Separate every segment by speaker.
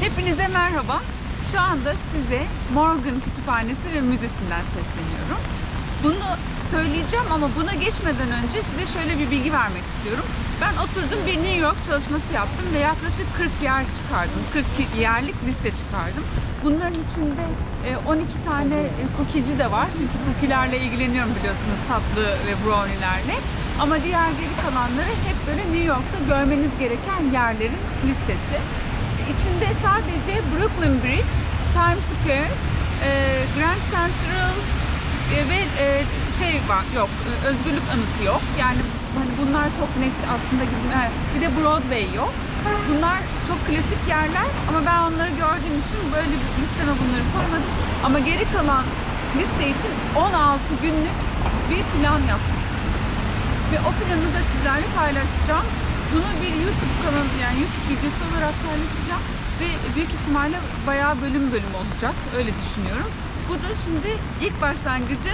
Speaker 1: Hepinize merhaba. Şu anda size Morgan Kütüphanesi ve Müzesi'nden sesleniyorum. Bunu söyleyeceğim ama buna geçmeden önce size şöyle bir bilgi vermek istiyorum. Ben oturdum bir New York çalışması yaptım ve yaklaşık 40 yer çıkardım. 40 yerlik liste çıkardım. Bunların içinde e, 12 tane e, cookie'ci de var. Çünkü cookie'lerle ilgileniyorum biliyorsunuz tatlı ve brownie'lerle. Ama diğer geri kalanları hep böyle New York'ta görmeniz gereken yerlerin listesi. İçinde sadece Brooklyn Bridge, Times Square, e, Grand Central e, ve e, şey var yok e, Özgürlük Anıtı yok. Yani hani bunlar çok net aslında ha, Bir de Broadway yok. Bunlar çok klasik yerler ama ben onları gördüğüm için böyle bir listeme bunları koymadım. Ama geri kalan liste için 16 günlük bir plan yaptım. Ve o planı da sizlerle paylaşacağım. Bunu bir YouTube kanalı yani YouTube videosu olarak paylaşacağım. Ve büyük ihtimalle bayağı bölüm bölüm olacak. Öyle düşünüyorum. Bu da şimdi ilk başlangıcı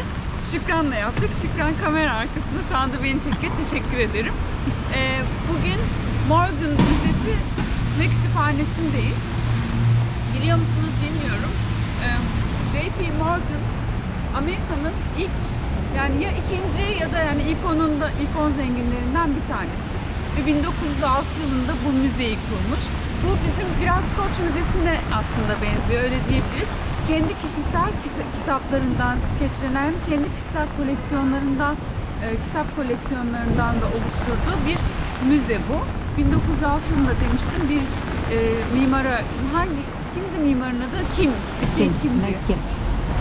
Speaker 1: Şükran'la yaptık. Şükran kamera arkasında şu anda beni çekiyor. Teşekkür ederim. Ee, bugün Morgan Müzesi ve Kütüphanesi'ndeyiz. Biliyor musunuz bilmiyorum. Ee, JP Morgan Amerika'nın ilk yani ya ikinci ya da yani ilk onun da ilk on zenginlerinden bir tanesi. Ve 1906 yılında bu müzeyi kurmuş. Bu bizim biraz Koç Müzesi'ne aslında benziyor öyle diyebiliriz. Kendi kişisel kita- kitaplarından skeçlenen, kendi kişisel koleksiyonlarından, e, kitap koleksiyonlarından da oluşturduğu bir müze bu. 1906 yılında demiştim bir e, mimara, hangi, kimdi mimarın adı? Kim? Bir şey kim diyor.
Speaker 2: Kim?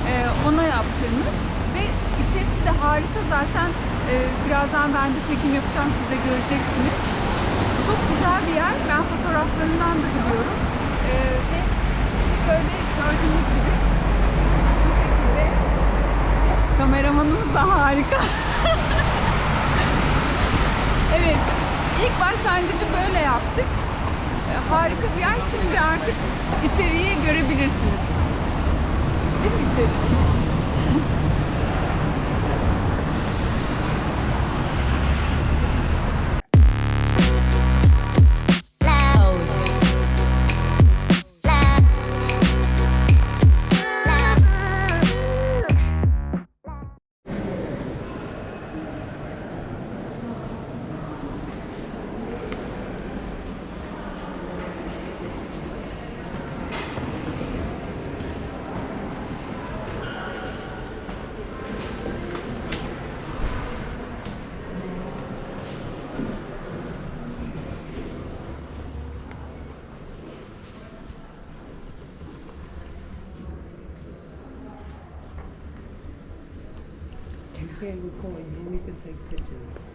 Speaker 1: Ee, ona yaptırmış ve içerisi de harika zaten birazdan ben de çekim yapacağım siz de göreceksiniz. Çok güzel bir yer. Ben fotoğraflarından da biliyorum. Ee, ve böyle gördüğünüz gibi bu şekilde kameramanımız da harika. evet. ilk başlangıcı böyle yaptık. Ee, harika bir yer. Şimdi artık içeriği görebilirsiniz. Değil mi içeri?
Speaker 2: We can take pictures.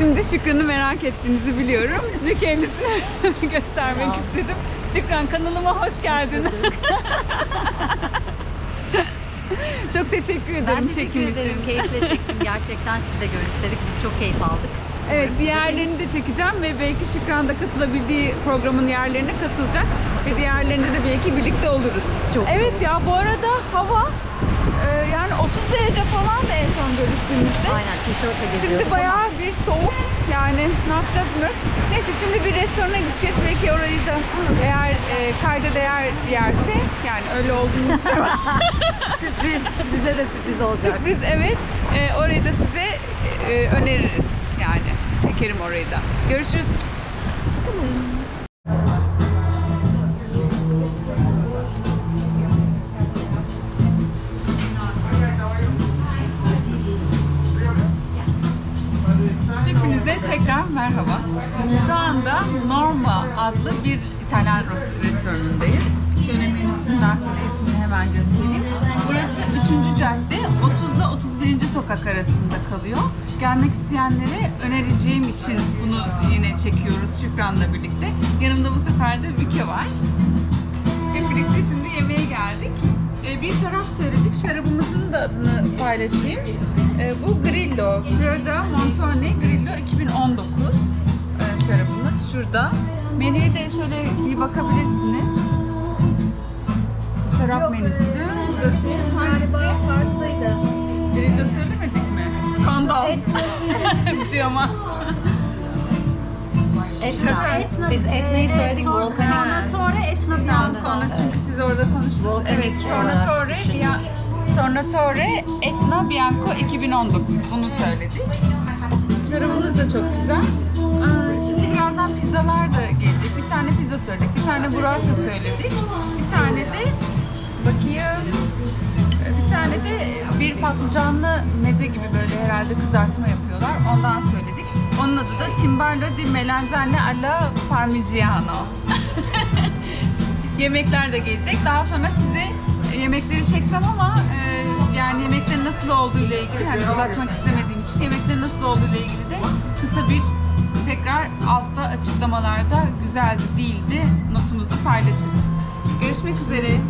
Speaker 1: Şimdi Şükran'ı merak ettiğinizi biliyorum ve kendisine göstermek
Speaker 2: Ya.
Speaker 1: istedim. Şükran kanalıma hoş geldin. çok teşekkür ederim
Speaker 3: Ben teşekkür
Speaker 1: çekim
Speaker 3: ederim.
Speaker 1: için.
Speaker 3: Keyifle çektim. Gerçekten siz de görün istedik. Biz çok keyif aldık.
Speaker 1: Evet
Speaker 3: Umarım
Speaker 1: diğerlerini de çekeceğim ve belki Şükran da katılabildiği programın yerlerine katılacak. Ve diğerlerinde de belki birlikte oluruz.
Speaker 3: Çok
Speaker 1: Evet ya bu arada hava yani 30 derece falan da en son görüştüğümüzde.
Speaker 3: Aynen tişörtle geziyorduk
Speaker 1: Şimdi
Speaker 3: ama
Speaker 1: bayağı bir soğuk yani ne yapacağız bilmiyoruz. Neyse şimdi bir restorana gideceğiz. Belki orayı da eğer e, kayda değer yerse yani öyle olduğunu düşünüyorum.
Speaker 3: sürpriz. Bize de sürpriz olacak.
Speaker 1: Sürpriz evet. E, orayı da size e, öneririz yani. Çekerim orayı da. Görüşürüz. Hepinize merhaba. Şu anda Norma adlı bir İtalyan res- restoranındayız. Şöyle menüsünden şöyle ismini hemen göstereyim. Burası Burası 3. cadde 30 ile 31. sokak arasında kalıyor. Gelmek isteyenlere önereceğim için bunu yine çekiyoruz Şükran'la birlikte. Yanımda bu sefer de Büke var. Hep birlikte şimdi yemeğe geldik. Ee, bir şarap söyledik. Şarabımızın da adını paylaşayım. Ee, bu Grillo. Croda Montone Grillo 2019 ee, şarabımız şurada. Menüye de şöyle bir bakabilirsiniz. Şarap menüsü. Burası hangisi?
Speaker 3: farklıydı.
Speaker 1: Grillo söylemedik mi? Skandal. bir şey olmaz.
Speaker 3: Etna. Biz Etna'yı söyledik. Volkanik.
Speaker 1: Tornatore Etna Bianco. Sonra çünkü siz orada konuştunuz.
Speaker 3: Volkanik
Speaker 1: evet,
Speaker 3: olarak
Speaker 1: Tornatore,
Speaker 3: düşün.
Speaker 1: Bia- Tornatore Etna Bianco 2019. Bunu söyledik. Şarabımız da çok güzel. Aa, şimdi birazdan pizzalar da gelecek. Bir tane pizza söyledik. Bir tane burrata söyledik. Bir tane de bakayım. Bir tane de bir patlıcanlı meze gibi böyle herhalde kızartma yapıyorlar. Ondan söyledik. Onun adı da Timballo di Melanzane alla Parmigiano. Yemekler de gelecek. Daha sonra size yemekleri çekmem ama e, yani yemeklerin nasıl olduğu ile ilgili hani uzatmak istemediğim için yemeklerin nasıl olduğu ile ilgili de kısa bir tekrar altta açıklamalarda güzeldi değildi notumuzu paylaşırız. Görüşmek üzere.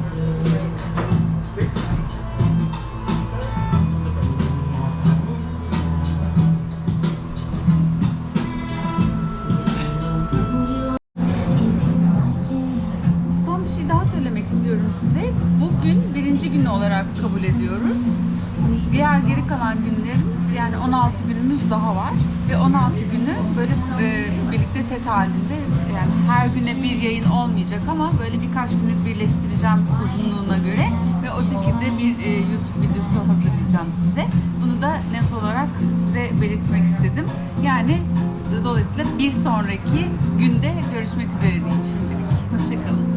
Speaker 1: Bugün birinci gün olarak kabul ediyoruz. Diğer geri kalan günlerimiz yani 16 günümüz daha var ve 16 günü böyle e, birlikte set halinde yani her güne bir yayın olmayacak ama böyle birkaç günlük birleştireceğim uzunluğuna göre ve o şekilde bir e, YouTube videosu hazırlayacağım size. Bunu da net olarak size belirtmek istedim. Yani dolayısıyla bir sonraki günde görüşmek üzere diyeyim şimdilik. Hoşçakalın.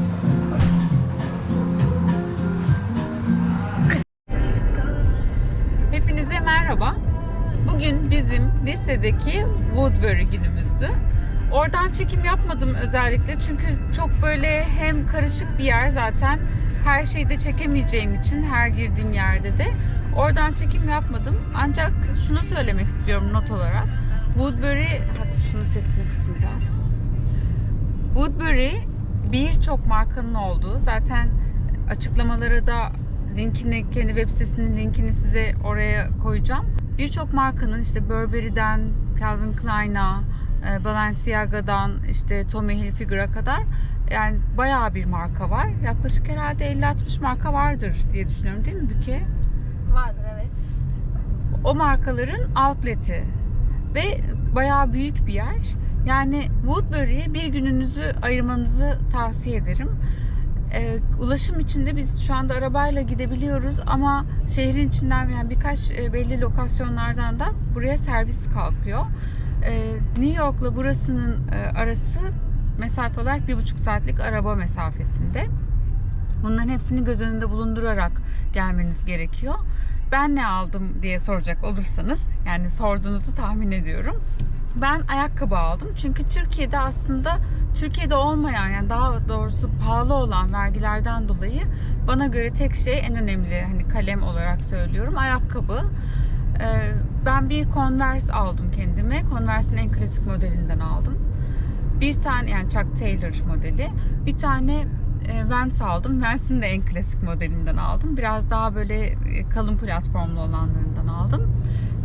Speaker 1: Hepinize merhaba. Bugün bizim lisedeki Woodbury günümüzdü. Oradan çekim yapmadım özellikle çünkü çok böyle hem karışık bir yer zaten her şeyi de çekemeyeceğim için her girdiğim yerde de oradan çekim yapmadım. Ancak şunu söylemek istiyorum not olarak. Woodbury, hatta şunun sesini kısayım biraz. Woodbury birçok markanın olduğu zaten açıklamaları da linkini kendi web sitesinin linkini size oraya koyacağım. Birçok markanın işte Burberry'den Calvin Klein'a, e, Balenciaga'dan işte Tommy Hilfiger'a kadar yani bayağı bir marka var. Yaklaşık herhalde 50-60 marka vardır diye düşünüyorum değil mi Büke?
Speaker 3: Vardır evet.
Speaker 1: o markaların outlet'i ve bayağı büyük bir yer. Yani Woodbury'e bir gününüzü ayırmanızı tavsiye ederim. Ee, ulaşım içinde biz şu anda arabayla gidebiliyoruz ama şehrin içinden yani birkaç e, belli lokasyonlardan da buraya servis kalkıyor. Ee, New York'la burasının e, arası mesafe olarak bir buçuk saatlik araba mesafesinde. Bunların hepsini göz önünde bulundurarak gelmeniz gerekiyor. Ben ne aldım diye soracak olursanız yani sorduğunuzu tahmin ediyorum. Ben ayakkabı aldım. Çünkü Türkiye'de aslında Türkiye'de olmayan yani daha doğrusu pahalı olan vergilerden dolayı bana göre tek şey en önemli hani kalem olarak söylüyorum ayakkabı. Ee, ben bir Converse aldım kendime. Converse'in en klasik modelinden aldım. Bir tane yani Chuck Taylor modeli. Bir tane e, Vans aldım. Vans'in de en klasik modelinden aldım. Biraz daha böyle e, kalın platformlu olanlarından aldım.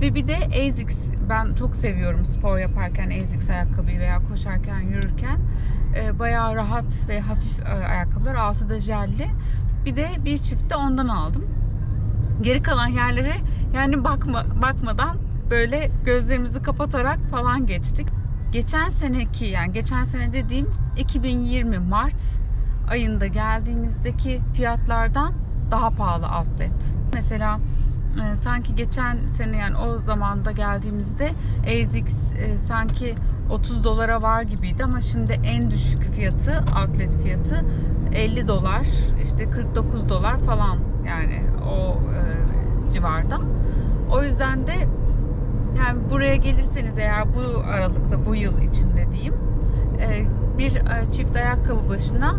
Speaker 1: Ve bir de ASICS. Ben çok seviyorum spor yaparken ASICS ayakkabıyı veya koşarken, yürürken. E, bayağı rahat ve hafif e, ayakkabılar. Altı da jelli. Bir de bir çift de ondan aldım. Geri kalan yerlere yani bakma bakmadan böyle gözlerimizi kapatarak falan geçtik. Geçen seneki yani geçen sene dediğim 2020 Mart ayında geldiğimizdeki fiyatlardan daha pahalı outlet. Mesela e, sanki geçen sene yani o zamanda geldiğimizde ASICS e, sanki 30 dolara var gibiydi ama şimdi en düşük fiyatı outlet fiyatı 50 dolar işte 49 dolar falan yani o e, civarda. O yüzden de yani buraya gelirseniz eğer bu aralıkta bu yıl içinde diyeyim e, bir e, çift ayakkabı başına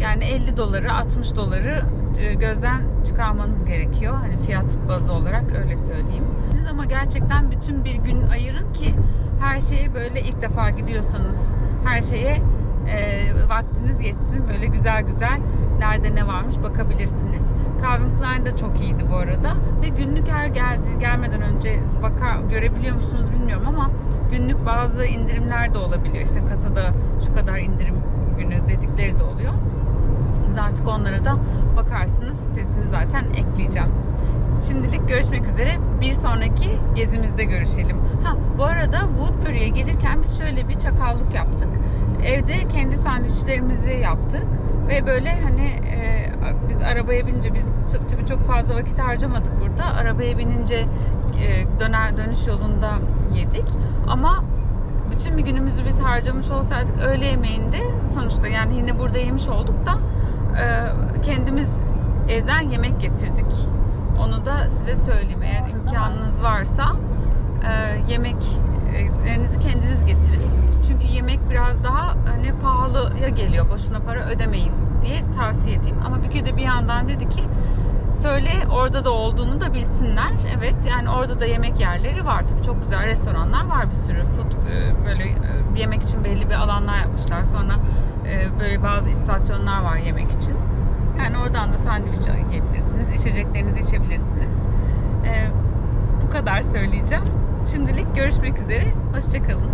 Speaker 1: yani 50 doları 60 doları gözden çıkarmanız gerekiyor. Hani fiyat bazı olarak öyle söyleyeyim. Siz ama gerçekten bütün bir gün ayırın ki her şeye böyle ilk defa gidiyorsanız her şeye e, vaktiniz yetsin. Böyle güzel güzel nerede ne varmış bakabilirsiniz. Calvin Klein de çok iyiydi bu arada. Ve günlük her geldi gelmeden önce bakar görebiliyor musunuz bilmiyorum ama günlük bazı indirimler de olabiliyor. İşte kasada şu kadar indirim günü dedikleri de oluyor. Siz artık onlara da bakarsınız. Sitesini zaten ekleyeceğim. Şimdilik görüşmek üzere. Bir sonraki gezimizde görüşelim. Ha bu arada Woodbury'e gelirken biz şöyle bir çakallık yaptık. Evde kendi sandviçlerimizi yaptık. Ve böyle hani e, biz arabaya binince biz tabii çok fazla vakit harcamadık burada. Arabaya binince e, döner dönüş yolunda yedik. Ama bütün bir günümüzü biz harcamış olsaydık öğle yemeğinde sonuçta yani yine burada yemiş olduk da kendimiz evden yemek getirdik. Onu da size söyleyeyim eğer imkanınız varsa e, yemeklerinizi kendiniz getirin. Çünkü yemek biraz daha hani pahalıya geliyor. Boşuna para ödemeyin diye tavsiye edeyim. Ama Büke de bir yandan dedi ki söyle orada da olduğunu da bilsinler. Evet yani orada da yemek yerleri var. Tabii çok güzel restoranlar var bir sürü. Food, e, böyle e, yemek için belli bir alanlar yapmışlar. Sonra e, böyle bazı istasyonlar var yemek için. Yani oradan da sandviç yiyebilirsiniz. içeceklerinizi içebilirsiniz. E, bu kadar söyleyeceğim. Şimdilik görüşmek üzere. Hoşçakalın.